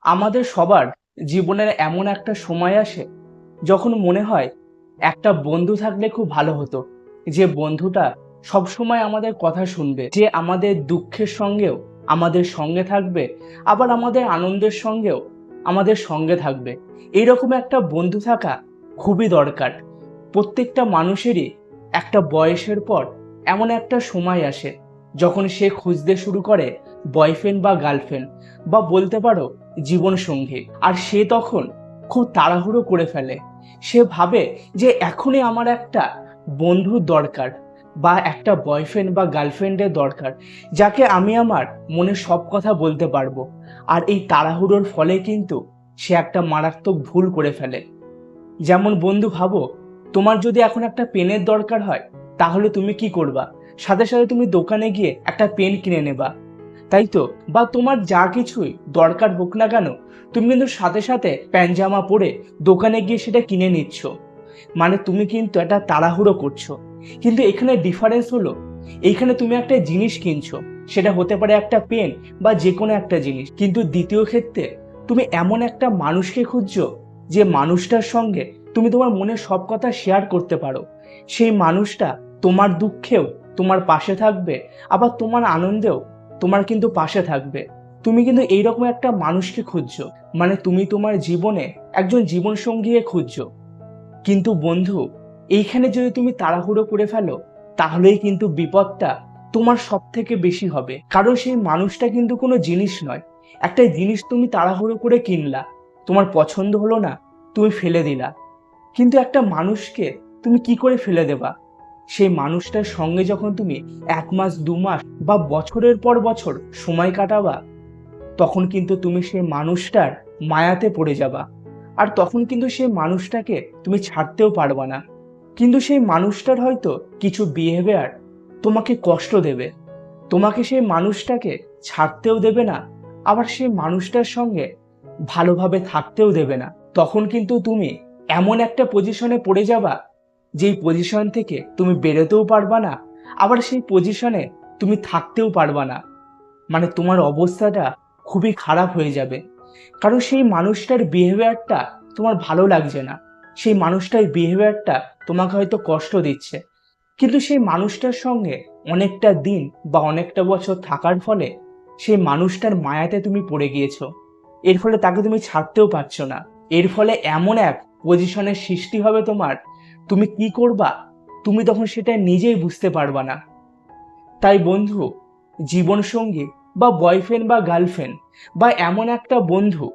আমাদের সবার জীবনের এমন একটা সময় আসে যখন মনে হয় একটা বন্ধু থাকলে খুব ভালো হতো। যে বন্ধুটা সবসময় আমাদের কথা শুনবে, যে আমাদের দুঃখের সঙ্গেও আমাদের সঙ্গে থাকবে, আবার আমাদের আনন্দের সঙ্গেও আমাদের সঙ্গে থাকবে। এইরকম একটা বন্ধু থাকা খুবই দরকার। প্রত্যেকটা মানুষেরই একটা বয়সের পর এমন একটা সময় আসে যখন সে খুঁজতে শুরু করে বয়ফ্রেন্ড বা গার্লফ্রেন্ড বা বলতে পারো জীবন সঙ্গী আর সে তখন খুব তাড়াহুড়ো করে ফেলে। সে ভাবে যে এখনই আমার একটা বন্ধুর দরকার বা একটা বয়ফ্রেন্ড বা গার্লফ্রেন্ডের দরকার, যাকে আমি আমার মনে সব কথা বলতে পারব। আর এই তাড়াহুড়োর ফলে কিন্তু সে একটা মারাত্মক ভুল করে ফেলে। যেমন, বন্ধু, ভাবো, তোমার যদি এখন একটা পেনের দরকার হয়, তাহলে তুমি কি করবা? সাথে সাথে তুমি দোকানে গিয়ে একটা পেন কিনে নেবা। তাই তো? বা তোমার যা কিছুই দরকার হোক না কেন, তুমি কিন্তু সাথে সাথে প্যান্ট পরে দোকানে গিয়ে সেটা কিনে নিচ্ছ। মানে তুমি কিন্তু একটা তাড়াহুড়ো করছ। কিন্তু এখানে ডিফারেন্স হলো এইখানে তুমি একটা জিনিস কিনছো, সেটা হতে পারে একটা পেন বা যে কোনো একটা জিনিস। কিন্তু দ্বিতীয় ক্ষেত্রে তুমি এমন একটা মানুষকে খুঁজছো, যে মানুষটার সঙ্গে তুমি তোমার মনের সব কথা শেয়ার করতে পারো। সেই মানুষটা তোমার দুঃখেও তোমার পাশে থাকবে, আবার তোমার আনন্দেও তোমার কিন্তু পাশে থাকবে। তুমি কিন্তু এইরকম একটা মানুষকে খুঁজছো। মানে তুমি তোমার জীবনে একজন জীবন সঙ্গীকে খুঁজছো। কিন্তু বন্ধু, এইখানে যদি তুমি তাড়াহুড়ো করে ফেলো, তাহলেই কিন্তু বিপদটা তোমার সব থেকে বেশি হবে। কারণ সেই মানুষটা কিন্তু কোনো জিনিস নয়। একটা জিনিস তুমি তাড়াহুড়ো করে কিনলা, তোমার পছন্দ হলো না, তুমি ফেলে দিলা। কিন্তু একটা মানুষকে তুমি কি করে ফেলে দেবা? সেই মানুষটার সঙ্গে যখন তুমি এক মাস, দু মাস বা বছরের পর বছর সময় কাটাবা, তখন কিন্তু তুমি সেই মানুষটার মায়াতে পড়ে যাবা। আর তখন কিন্তু সেই মানুষটাকে তুমি ছাড়তেও পারবা না। কিন্তু সেই মানুষটার হয়তো কিছু বিহেভিয়ার তোমাকে কষ্ট দেবে। তোমাকে সেই মানুষটাকে ছাড়তেও দেবে না, আবার সেই মানুষটার সঙ্গে ভালোভাবে থাকতেও দেবে না। তখন কিন্তু তুমি এমন একটা পজিশনে পড়ে যাবা যেই পজিশন থেকে তুমি বেরোতেও পারবা না, আবার সেই পজিশনে তুমি থাকতেও পারবা না। মানে তোমার অবস্থাটা খুবই খারাপ হয়ে যাবে। কারণ সেই মানুষটার বিহেভিয়ারটা তোমার ভালো লাগছে না। সেই মানুষটার বিহেভিয়ারটা তোমাকে হয়তো কষ্ট দিচ্ছে। কিন্তু সেই মানুষটার সঙ্গে অনেকটা দিন বা অনেকটা বছর থাকার ফলে সেই মানুষটার মায়াতে তুমি পড়ে গিয়েছো। এর ফলে তাকে তুমি ছাড়তেও পারছ না। এর ফলে এমন এক পজিশনের সৃষ্টি হবে তোমার তুমি কি করবা? তুমি তখন সেটা নিজেই বুঝতে পারবা না। তাই বন্ধু, জীবনসঙ্গী বা বয়ফ্রেন্ড বা গার্লফ্রেন্ড বা এমন একটা বন্ধু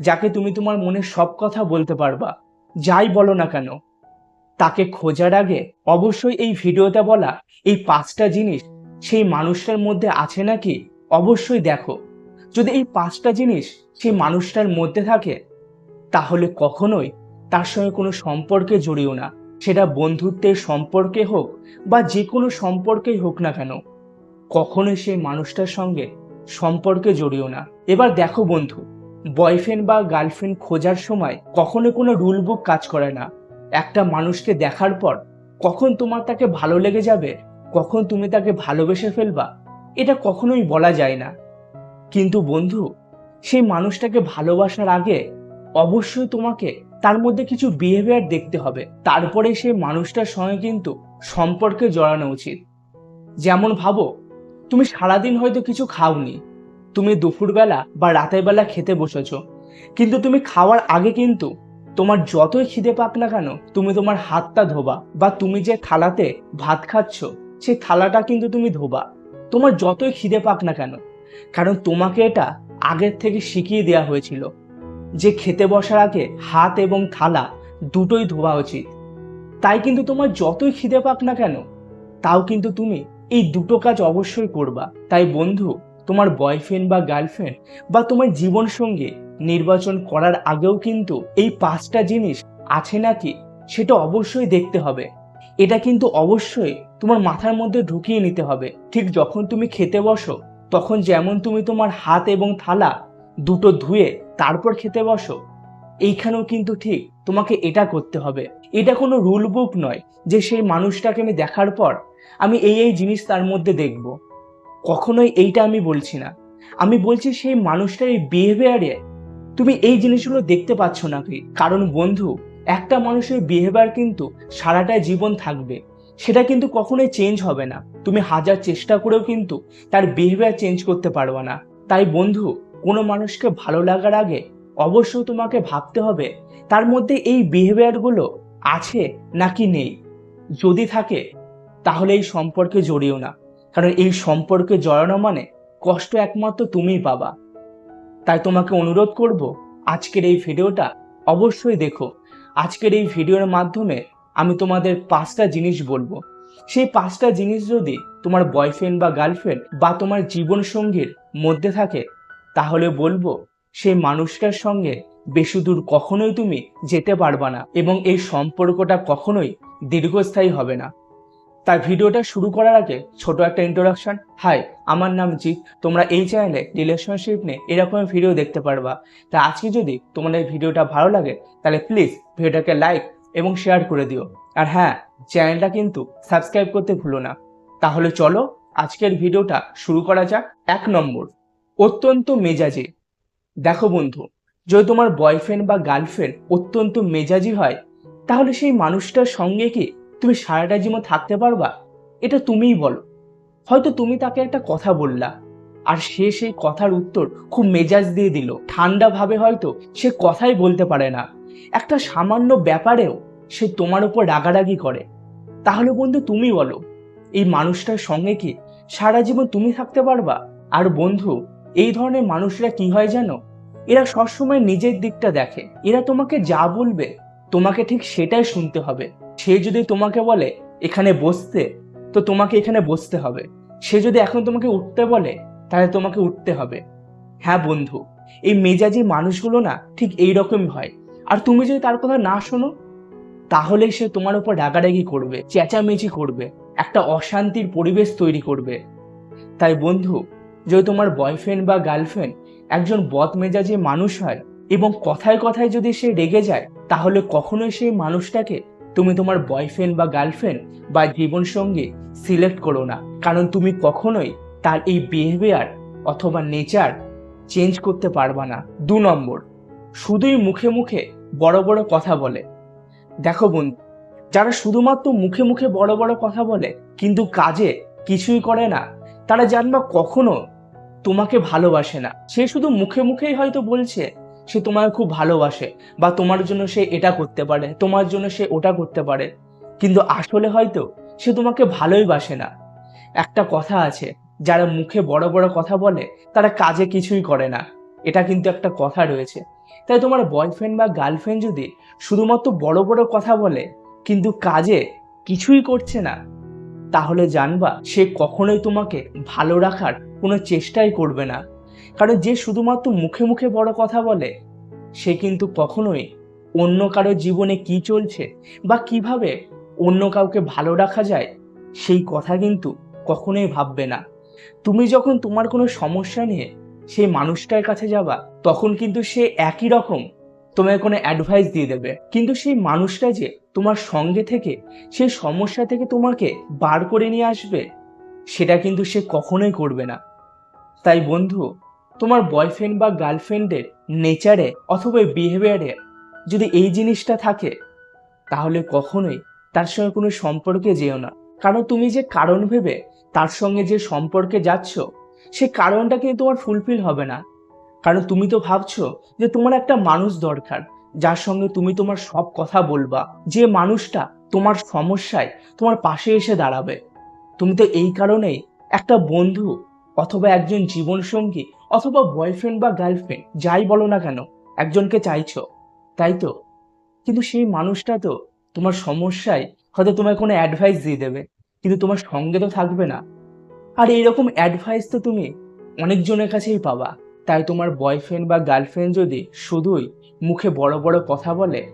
যাকে তুমি তোমার মনের সব কথা বলতে পারবা, যাই বলো না কেন, তাকে খোঁজার আগে অবশ্যই এই ভিডিওতে বলা এই পাঁচটা জিনিস সেই মানুষটার মধ্যে আছে নাকি অবশ্যই দেখো। যদি এই পাঁচটা জিনিস সেই মানুষটার মধ্যে থাকে, তাহলে কখনোই তার সঙ্গে কোনো সম্পর্কে জড়িও না। সেটা বন্ধুত্বের সম্পর্কে হোক বা যে কোনো সম্পর্কেই হোক না কেন, কখনোই সেই মানুষটার সঙ্গে সম্পর্কে জড়িও না। এবার দেখো বন্ধু বয়ফ্রেন্ড বা গার্লফ্রেন্ড খোঁজার সময় কখনো কোনো রুল বুক কাজ করে না। একটা মানুষকে দেখার পর কখন তোমার তাকে ভালো লেগে যাবে, কখন তুমি তাকে ভালোবেসে ফেলবা, এটা কখনোই বলা যায় না। কিন্তু বন্ধু, সেই মানুষটাকে ভালোবাসার আগে অবশ্যই তোমাকে তার মধ্যে কিছু বিহেভিয়ার দেখতে হবে। তারপরে সেই মানুষটার সঙ্গে কিন্তু সম্পর্কে জড়ানো উচিত। যেমন ভাবো, তুমি সারাদিন হয়তো কিছু খাওনি। তুমি দুপুরবেলা বা রাতের বেলা খেতে বসেছ। কিন্তু তুমি খাওয়ার আগে কিন্তু তোমার যতই খিদে পাক না কেন, তুমি তোমার হাতটা ধোবা বা তুমি যে থালাতে ভাত খাচ্ছ, সেই থালাটা কিন্তু তুমি ধোবা। তোমার যতই খিদে পাক না কেন, কারণ তোমাকে এটা আগের থেকে শিখিয়ে দেওয়া হয়েছিল। যে খেতে বসার আগে হাত এবং থালা দুটোই ধোয়া উচিত। তাই কিন্তু তোমার যতই খিদে পাক না কেন, তাও কিন্তু তুমি এই দুটো কাজ অবশ্যই করবা। তাই বন্ধু, তোমার বয়ফ্রেন্ড বা গার্লফ্রেন্ড বা তোমার জীবন সঙ্গী নির্বাচন করার আগেও কিন্তু এই পাঁচটা জিনিস আছে নাকি সেটা অবশ্যই দেখতে হবে। এটা কিন্তু অবশ্যই তোমার মাথার মধ্যে ঢুকিয়ে নিতে হবে। ঠিক যখন তুমি খেতে বসো, তখন যেমন তুমি তোমার হাত এবং থালা দুটো ধুয়ে তারপর খেতে বসো। এইখানেও কিন্তু ঠিক তোমাকে এটা করতে হবে। এটা কোনো রুল বুক নয় যে সেই মানুষটাকে আমি দেখার পর আমি এই এই জিনিস তার মধ্যে দেখব। কখনোই এইটা আমি বলছি না। আমি বলছি সেই মানুষটার এই বিহেভিয়ারে তুমি এই জিনিসগুলো দেখতে পাচ্ছ নাকি কারণ বন্ধু, একটা মানুষের বিহেভিয়ার কিন্তু সারাটা জীবন থাকবে। সেটা কিন্তু কখনোই চেঞ্জ হবে না। তুমি হাজার চেষ্টা করেও কিন্তু তার বিহেভিয়ার চেঞ্জ করতে পারবে না। তাই বন্ধু কোনো মানুষকে ভালো লাগার আগে অবশ্যই তোমাকে ভাবতে হবে, তার মধ্যে এই বিহেভিয়ারগুলো আছে নাকি নেই? যদি থাকে, তাহলে এই সম্পর্কে জড়িও না। কারণ এই সম্পর্কে জড়ানো মানে কষ্ট একমাত্র তুমিই পাবা। তাই তোমাকে অনুরোধ করব, আজকের এই ভিডিওটা অবশ্যই দেখো। আজকের এই ভিডিওর মাধ্যমে আমি তোমাদের পাঁচটা জিনিস বলব। সেই পাঁচটা জিনিস যদি তোমার বয়ফ্রেন্ড বা গার্লফ্রেন্ড বা তোমার জীবন সঙ্গীর মধ্যে থাকে তাহলে বলব, সেই মানুষটার সঙ্গে বেশি দূর কখনোই তুমি যেতে পারবা না এবং এই সম্পর্কটা কখনোই দীর্ঘস্থায়ী হবে না। তাই ভিডিওটা শুরু করার আগে ছোট একটা ইন্ট্রোডাকশন হাই আমার নাম জিৎ। তোমরা এই চ্যানেলে রিলেশনশিপ নিয়ে এরকম ভিডিও দেখতে পারবা। তা আজকে যদি তোমাদের ভিডিওটা ভালো লাগে, তাহলে প্লিজ ভিডিওটাকে লাইক এবং শেয়ার করে দিও। আর হ্যাঁ চ্যানেলটা কিন্তু সাবস্ক্রাইব করতে ভুলো না। তাহলে চলো, আজকের ভিডিওটা শুরু করা যাক। এক নম্বর অত্যন্ত মেজাজে। দেখো বন্ধু, যদি তোমার বয়ফ্রেন্ড বা গার্লফ্রেন্ড অত্যন্ত মেজাজি হয়, তাহলে সেই মানুষটার সঙ্গে কি তুমি সারাটা জীবন থাকতে পারবা? এটা তুমিই বলো। হয়তো তুমি তাকে একটা কথা বললা, আর সে সেই কথার উত্তর খুব মেজাজ দিয়ে দিল। ঠান্ডা ভাবে হয়তো সে কথাই বলতে পারে না। একটা সামান্য ব্যাপারেও সে তোমার উপর রাগারাগি করে। তাহলে বন্ধু তুমি বলো, এই মানুষটার সঙ্গে কি সারা জীবন তুমি থাকতে পারবা? আর বন্ধু এই ধরনের মানুষরা কি হয় জানো? এরা সবসময় নিজের দিকটা দেখে। এরা তোমাকে যা বলবে, তোমাকে ঠিক সেটাই শুনতে হবে। সে যদি তোমাকে বলে, এখানে বসতে, তো তোমাকে এখানে বসতে হবে। সে যদি এখন তোমাকে উঠতে বলে, তাহলে তোমাকে উঠতে হবে। হ্যাঁ বন্ধু, এই মেজাজি মানুষগুলো না ঠিক এই রকমই হয়। আর তুমি যদি তার কথা না শোনো তাহলে সে তোমার উপর রাগারাগি করবে, চেঁচামেচি করবে, একটা অশান্তির পরিবেশ তৈরি করবে। তাই বন্ধু যদি তোমার বয়ফ্রেন্ড বা গার্লফ্রেন্ড একজন বদ মেজাজি মানুষ হয় এবং কথায় কথায় যদি সে রেগে যায়, তাহলে কখনোই সেই মানুষটাকে তুমি তোমার বয়ফ্রেন্ড বা গার্লফ্রেন্ড বা জীবনসঙ্গী সিলেক্ট করো না। কারণ তুমি কখনোই তার এই বিহেভিয়ার অথবা নেচার চেঞ্জ করতে পারবা না। দু নম্বর, শুধুই মুখে মুখে বড় বড় কথা বলে। দেখো বন্ধু, যারা শুধুমাত্র মুখে মুখে বড় বড় কথা বলে, কিন্তু কাজে কিছুই করে না, তারা জানবা কখনো তোমাকে ভালোবাসে না। সে শুধু মুখে মুখেই হয়তো বলছে, সে তোমায় খুব ভালোবাসে বা তোমার জন্য সে এটা করতে পারে, তোমার জন্য সে ওটা করতে পারে। কিন্তু আসলে হয়তো সে তোমাকে ভালোই বাসে না। একটা কথা আছে, যারা মুখে বড় বড় কথা বলে, তারা কাজে কিছুই করে না। এটা কিন্তু একটা কথা রয়েছে। তাই তোমার বয়ফ্রেন্ড বা গার্লফ্রেন্ড যদি শুধুমাত্র বড় বড় কথা বলে, কিন্তু কাজে কিছুই করছে না তাহলে জানবা, সে কখনোই তোমাকে ভালো রাখার কোনো চেষ্টাই করবে না। কারণ যে শুধুমাত্র মুখে মুখে বড় কথা বলে, সে কিন্তু কখনোই অন্য কারও জীবনে কি চলছে বা কীভাবে অন্য কাউকে ভালো রাখা যায়, সেই কথা কিন্তু কখনোই ভাববে না। তুমি যখন তোমার কোনো সমস্যা নিয়ে সেই মানুষটার কাছে যাবা, তখন কিন্তু সে একই রকম তোমায় কোনো অ্যাডভাইস দিয়ে দেবে। কিন্তু সেই মানুষটা যে তোমার সঙ্গে থেকে সেই সমস্যা থেকে তোমাকে বার করে নিয়ে আসবে, সেটা কিন্তু সে কখনোই করবে না। তাই বন্ধু, তোমার বয়ফ্রেন্ড বা গার্লফ্রেন্ডের নেচারে অথবা বিহেভিয়ারে যদি এই জিনিসটা থাকে, তাহলে কখনোই তার সঙ্গে কোনো সম্পর্কে যেও না। কারণ তুমি যে কারণ ভেবে তার সঙ্গে যে সম্পর্কে যাচ্ছ, সে কারণটা কিন্তু তোমার ফুলফিল হবে না। কারণ তুমি তো ভাবছ যে তোমার একটা মানুষ দরকার, যার সঙ্গে তুমি তোমার সব কথা বলবা। যে মানুষটা তোমার সমস্যায় তোমার পাশে এসে দাঁড়াবে। তুমি তো এই কারণেই একটা বন্ধু অথবা একজন জীবনসঙ্গী অথবা বয়ফ্রেন্ড বা গার্লফ্রেন্ড যাই বলো না কেন, একজনকে চাইছো, তাই তো? কিন্তু সেই মানুষটা তো তোমার সমস্যায় হয়তো তোমায় কোনো অ্যাডভাইস দিয়ে দেবে, কিন্তু তোমার সঙ্গে তো থাকবে না। আর এইরকম অ্যাডভাইস তো তুমি অনেকজনের কাছেই পাবা। তাই তোমার বয়ফ্রেন্ড বা গার্লফ্রেন্ড যদি শুধুই মুখে বড় বড় কথা বলে,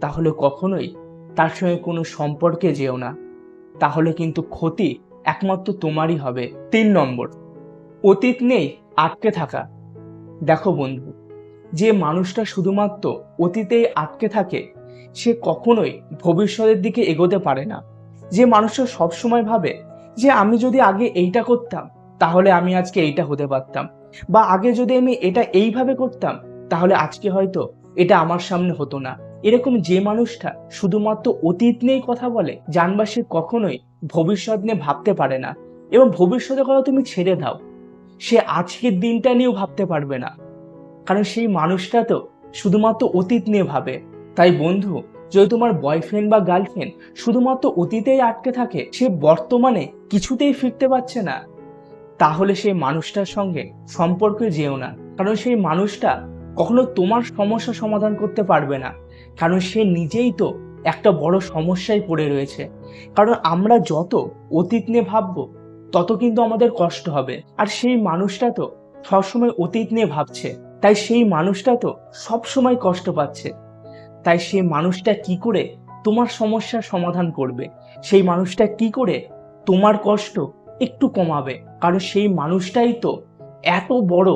তাহলে কখনোই তার সঙ্গে কোনো সম্পর্কে যেও না। তাহলে কিন্তু ক্ষতি একমাত্র তোমারই হবে। তিন নম্বর, অতীত নেই, আটকে থাকা। দেখো বন্ধু, যে মানুষটা শুধুমাত্র অতীতেই আটকে থাকে, সে কখনোই ভবিষ্যতের দিকে এগোতে পারে না। যে মানুষটা সবসময় ভাবে যে, আমি যদি আগে এইটা করতাম, তাহলে আমি আজকে এইটা হতে পারতাম। বা আগে যদি আমি এটা এইভাবে করতাম, তাহলে আজকে হয়তো এটা আমার সামনে হতো না। এরকম যে মানুষটা শুধুমাত্র অতীত নিয়েই কথা বলে জানবা সে কখনোই ভবিষ্যৎ নিয়ে ভাবতে পারে না। এবং ভবিষ্যতের কথা তুমি ছেড়ে দাও। সে আজকের দিনটা নিয়েও ভাবতে পারবে না। কারণ সেই মানুষটা তো শুধুমাত্র অতীত নিয়ে ভাবে। তাই বন্ধু, যদি তোমার বয়ফ্রেন্ড বা গার্লফ্রেন্ড শুধুমাত্র অতীতেই আটকে থাকে, সে বর্তমানে কিছুতেই ফিরতে পারছে না। তাহলে সেই মানুষটার সঙ্গে সম্পর্কে যেও না। কারণ সেই মানুষটা কখনো তোমার সমস্যা সমাধান করতে পারবে না। কারণ সে নিজেই তো একটা বড় সমস্যায় পড়ে রয়েছে। কারণ আমরা যত অতীত নিয়ে ভাববো, তত কিন্তু আমাদের কষ্ট হবে। আর সেই মানুষটা তো সবসময় অতীত নিয়ে ভাবছে। তাই সেই মানুষটা তো সবসময় কষ্ট পাচ্ছে। তাই সেই মানুষটা কি করে তোমার সমস্যার সমাধান করবে? সেই মানুষটা কি করে তোমার কষ্ট একটু কমাবে। কারণ সেই মানুষটাই তো এত বড়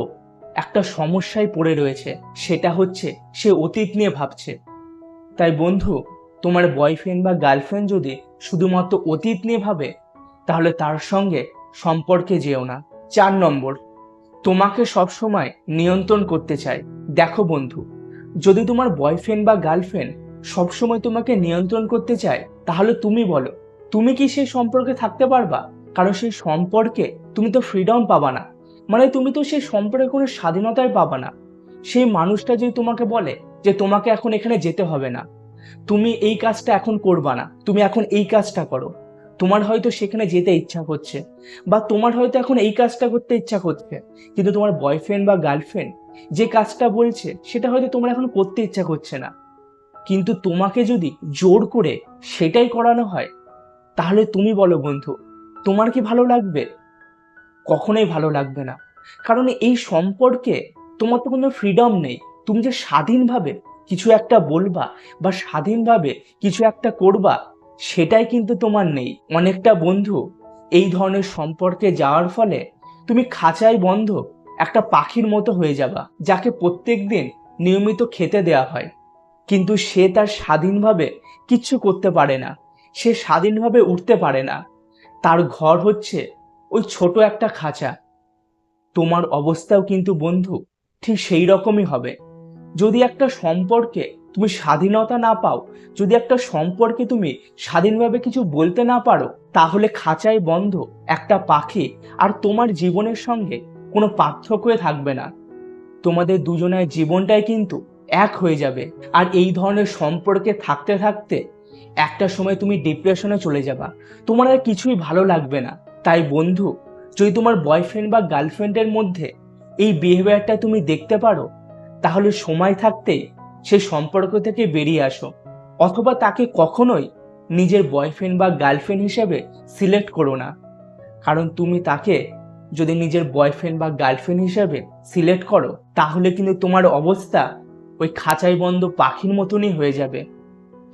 একটা সমস্যায় পড়ে রয়েছে। সেটা হচ্ছে সে অতীত নিয়ে ভাবছে। তাই বন্ধু, তোমার বয়ফ্রেন্ড বা গার্লফ্রেন্ড যদি শুধুমাত্র অতীত নিয়ে ভাবে, তাহলে তার সঙ্গে সম্পর্কে যেও না। চার নম্বর, তোমাকে সবসময় নিয়ন্ত্রণ করতে চায় দেখো বন্ধু, যদি তোমার বয়ফ্রেন্ড বা গার্লফ্রেন্ড সবসময় তোমাকে নিয়ন্ত্রণ করতে চায়, তাহলে তুমি বলো, তুমি কি সেই সম্পর্কে থাকতে পারবা? কারণ সেই সম্পর্কে তুমি তো ফ্রিডম পাবা না। মানে তুমি তো সেই সম্পর্কে কোনো স্বাধীনতাই পাবা না। সেই মানুষটা যদি তোমাকে বলে যে তোমাকে এখন এখানে যেতে হবে না, তুমি এই কাজটা এখন করবা না, তুমি এখন এই কাজটা করো। তোমার হয়তো সেখানে যেতে ইচ্ছা করছে বা তোমার হয়তো এখন এই কাজটা করতে ইচ্ছা করছে, কিন্তু তোমার বয়ফ্রেন্ড বা গার্লফ্রেন্ড যে কাজটা বলছে, সেটা হয়তো তোমার এখন করতে ইচ্ছা করছে না। কিন্তু তোমাকে যদি জোর করে সেটাই করানো হয়, তাহলে তুমি বলো বন্ধু তোমার কি ভালো লাগবে? কখনোই ভালো লাগবে না। কারণ এই সম্পর্কে তোমার তো কোনো ফ্রিডম নেই। তুমি যে স্বাধীনভাবে কিছু একটা বলবা বা স্বাধীনভাবে কিছু একটা করবা, সেটাই কিন্তু তোমার নেই। অনেকটা বন্ধু, এই ধরনের সম্পর্কে যাওয়ার ফলে তুমি খাঁচাই বন্ধ, একটা পাখির মতো হয়ে যাবা, যাকে প্রত্যেক দিন নিয়মিত খেতে দেওয়া হয়। কিন্তু সে তার স্বাধীনভাবে কিচ্ছু করতে পারে না। সে স্বাধীনভাবে উঠতে পারে না। তার ঘর হচ্ছে ওই ছোট একটা খাঁচা। তোমার অবস্থাও কিন্তু বন্ধু, ঠিক সেই রকমই হবে। যদি একটা সম্পর্কে তুমি স্বাধীনতা না পাও, যদি একটা সম্পর্কে তুমি স্বাধীনভাবে কিছু বলতে না পারো, তাহলে খাঁচায় বন্ধ, একটা পাখি আর তোমার জীবনের সঙ্গে কোনো পার্থক্যই থাকবে না। তোমাদের দুজনের জীবনটাই কিন্তু এক হয়ে যাবে। আর এই ধরনের সম্পর্কে থাকতে থাকতে একটা সময় তুমি ডিপ্রেশনে চলে যাবা। তোমার আর কিছুই ভালো লাগবে না। তাই বন্ধু, যদি তোমার বয়ফ্রেন্ড বা গার্লফ্রেন্ডের মধ্যে এই বিহেভিয়ারটা তুমি দেখতে পারো, তাহলে সময় থাকতে সে সম্পর্ক থেকে বেরিয়ে আসো। অথবা তাকে কখনোই নিজের বয়ফ্রেন্ড বা গার্লফ্রেন্ড হিসেবে সিলেক্ট করো না। কারণ তুমি তাকে যদি নিজের বয়ফ্রেন্ড বা গার্লফ্রেন্ড হিসেবে সিলেক্ট করো, তাহলে কিন্তু তোমার অবস্থা ওই খাঁচাই বন্ধ পাখির মতনই হয়ে যাবে।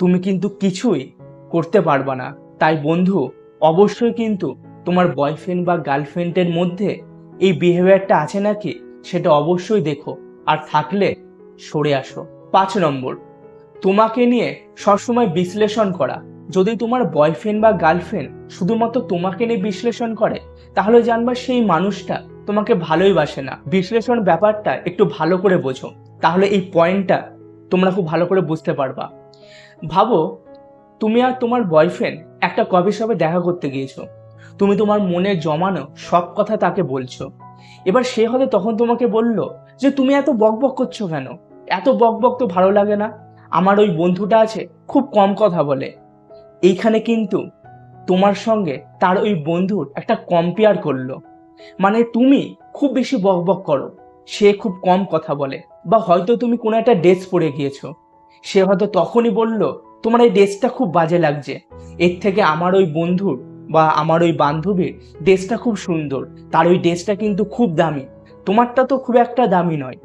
তুমি কিন্তু কিছুই করতে পারবা না। তাই বন্ধু, অবশ্যই কিন্তু তোমার বয়ফ্রেন্ড বা গার্লফ্রেন্ডের মধ্যে এই বিহেভিয়ারটা আছে নাকি সেটা অবশ্যই দেখো আর থাকলে সরে আসো। পাঁচ নম্বর, তোমাকে নিয়ে সবসময় বিশ্লেষণ করা। যদি তোমার বয়ফ্রেন্ড বা গার্লফ্রেন্ড শুধুমাত্র তোমাকে নিয়ে বিশ্লেষণ করে, তাহলে জানবা সেই মানুষটা তোমাকে ভালোই বাসে না। বিশ্লেষণ ব্যাপারটা একটু ভালো করে বোঝো। তাহলে এই পয়েন্টটা তোমরা খুব ভালো করে বুঝতে পারবা। ভাবো, তুমি আর তোমার বয়ফ্রেন্ড একটা কফি শপে দেখা করতে গিয়েছো। তুমি তোমার মনে জমানো সব কথা তাকে বলছো। এবার সে হয়তো তখন তোমাকে বলল যে, তুমি এত বকবক করছ কেন? এত বকবক তো ভালো লাগে না। আমার ওই বন্ধুটা আছে, খুব কম কথা বলে। এইখানে কিন্তু তোমার সঙ্গে তার ওই বন্ধুর একটা কম্পেয়ার করল। মানে তুমি খুব বেশি বকবক করো, সে খুব কম কথা বলে। বা হয়তো তুমি কোনো একটা ড্রেস পরে গিয়েছো। সে হয়তো তখনই বলল, তোমার এই ড্রেসটা খুব বাজে লাগছে। এর থেকে আমার ওই বন্ধুর বা আমার ওই বান্ধবীর ড্রেসটা খুব সুন্দর। তার ওই ড্রেসটা কিন্তু খুব দামি। তোমারটা তো খুব একটা দামি নয়।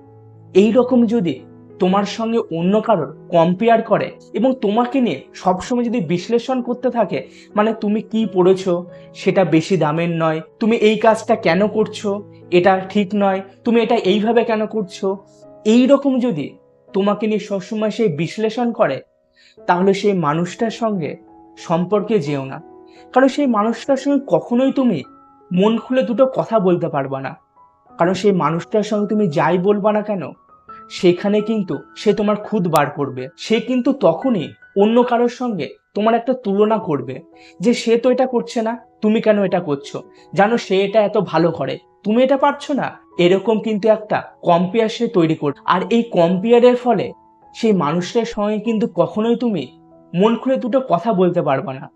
এই রকম যদি তোমার সঙ্গে অন্য কারোর কম্পেয়ার করে এবং তোমাকে নিয়ে সবসময় যদি বিশ্লেষণ করতে থাকে মানে তুমি কি পড়েছো? সেটা বেশি দামের নয়। তুমি এই কাজটা কেন করছ? এটা ঠিক নয়। তুমি এটা এইভাবে কেন করছ? এই রকম যদি তোমাকে নিয়ে সবসময় সে বিশ্লেষণ করে, তাহলে সেই মানুষটার সঙ্গে সম্পর্কে যেও না। কারণ সেই মানুষটার সঙ্গে কখনোই তুমি মন খুলে দুটো কথা বলতে পারবা না। কারণ সেই মানুষটার সঙ্গে তুমি যাই বলবা না কেন, সেখানে কিন্তু সে তোমার খুদ বার করবে। সে কিন্তু তখনই অন্য কারোর সঙ্গে তোমার একটা তুলনা করবে যে সে তো এটা করছে না, তুমি কেন এটা করছ? জানো সে এটা এত ভালো করে। তুমি এটা পারছ না? এরকম কিন্তু একটা কম্পেয়ার সে তৈরি করবে আর এই কম্পেয়ারের ফলে সেই মানুষটার সঙ্গে কিন্তু কখনোই তুমি মন খুলে দুটো কথা বলতে পারবে না।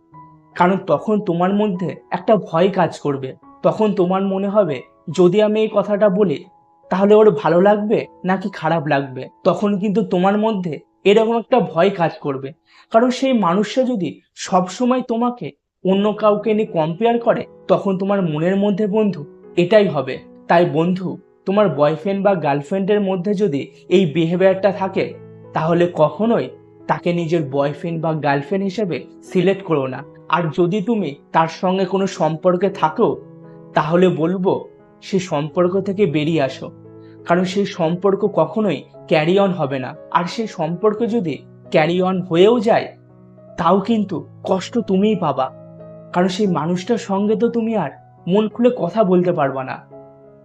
কারণ তখন তোমার মধ্যে একটা ভয় কাজ করবে। তখন তোমার মনে হবে, যদি আমি এই কথাটা বলি, তাহলে ওর ভালো লাগবে নাকি খারাপ লাগবে? তখন কিন্তু তোমার মধ্যে এরকম একটা ভয় কাজ করবে। কারণ সেই মানুষটা যদি সবসময় তোমাকে অন্য কাউকে নিয়ে কম্পেয়ার করে, তখন তোমার মনের মধ্যে বন্ধু এটাই হবে। তাই বন্ধু, তোমার বয়ফ্রেন্ড বা গার্লফ্রেন্ডের মধ্যে যদি এই বিহেভিয়ারটা থাকে, তাহলে কখনোই তাকে নিজের বয়ফ্রেন্ড বা গার্লফ্রেন্ড হিসেবে সিলেক্ট করো না। আর যদি তুমি তার সঙ্গে কোনো সম্পর্কে থাকো, তাহলে বলব সে সম্পর্ক থেকে বেরিয়ে আসো। কারণ সেই সম্পর্ক কখনোই ক্যারি অন হবে না। আর সেই সম্পর্ক যদি ক্যারি অন হয়েও যায়, তাও কিন্তু কষ্ট তুমিই পাবা। কারণ সেই মানুষটার সঙ্গে তো তুমি আর মন খুলে কথা বলতে পারবা না।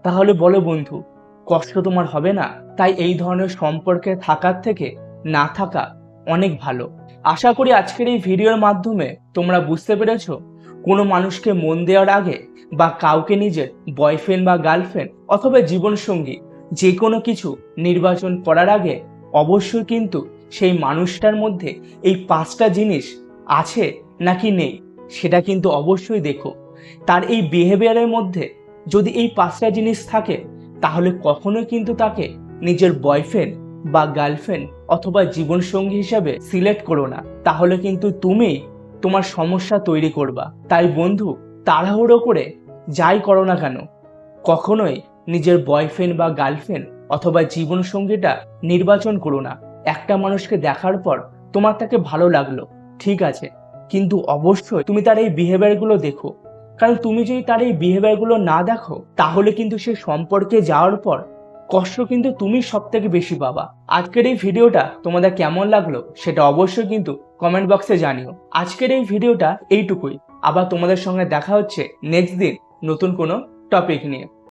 তাহলে বলো বন্ধু, কষ্ট তোমার হবে না? তাই এই ধরনের সম্পর্কে থাকার থেকে না থাকা অনেক ভালো। আশা করি আজকের এই ভিডিওর মাধ্যমে তোমরা বুঝতে পেরেছ, কোনো মানুষকে মন দেওয়ার আগে বা কাউকে নিজের বয়ফ্রেন্ড বা গার্লফ্রেন্ড অথবা জীবনসঙ্গী যে কোনো কিছু নির্বাচন করার আগে অবশ্যই কিন্তু সেই মানুষটার মধ্যে এই পাঁচটা জিনিস আছে নাকি নেই, সেটা কিন্তু অবশ্যই দেখো। তার এই বিহেভিয়ারের মধ্যে যদি এই পাঁচটা জিনিস থাকে, তাহলে কখনোই কিন্তু তাকে নিজের বয়ফ্রেন্ড বা গার্লফ্রেন্ড অথবা জীবনসঙ্গী হিসাবে সিলেক্ট করো না। তাহলে কিন্তু তুমি তোমার সমস্যা তৈরি করবা। তাই বন্ধু, তাড়াহুড়ো করে যাই করো না কেন, কখনোই নিজের বয়ফ্রেন্ড বা গার্লফ্রেন্ড অথবা জীবনসঙ্গীটা নির্বাচন করো না। একটা মানুষকে দেখার পর তোমার তাকে ভালো লাগল, ঠিক আছে। কিন্তু অবশ্যই তুমি তার এই বিহেভিয়ারগুলো দেখো। কারণ তুমি যদি তার এই বিহেভিয়ারগুলো না দেখো, তাহলে কিন্তু সে সম্পর্কে যাওয়ার পর কষ্ট কিন্তু তুমি সব থেকে বেশি পাবা। আজকের এই ভিডিওটা তোমাদের কেমন লাগল সেটা অবশ্যই কিন্তু কমেন্ট বক্সে জানিও। আজকের এই ভিডিওটা এইটুকুই। আবার তোমাদের সঙ্গে দেখা হচ্ছে নেক্সট দিন নতুন কোনো টপিক নিয়ে।